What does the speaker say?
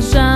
serca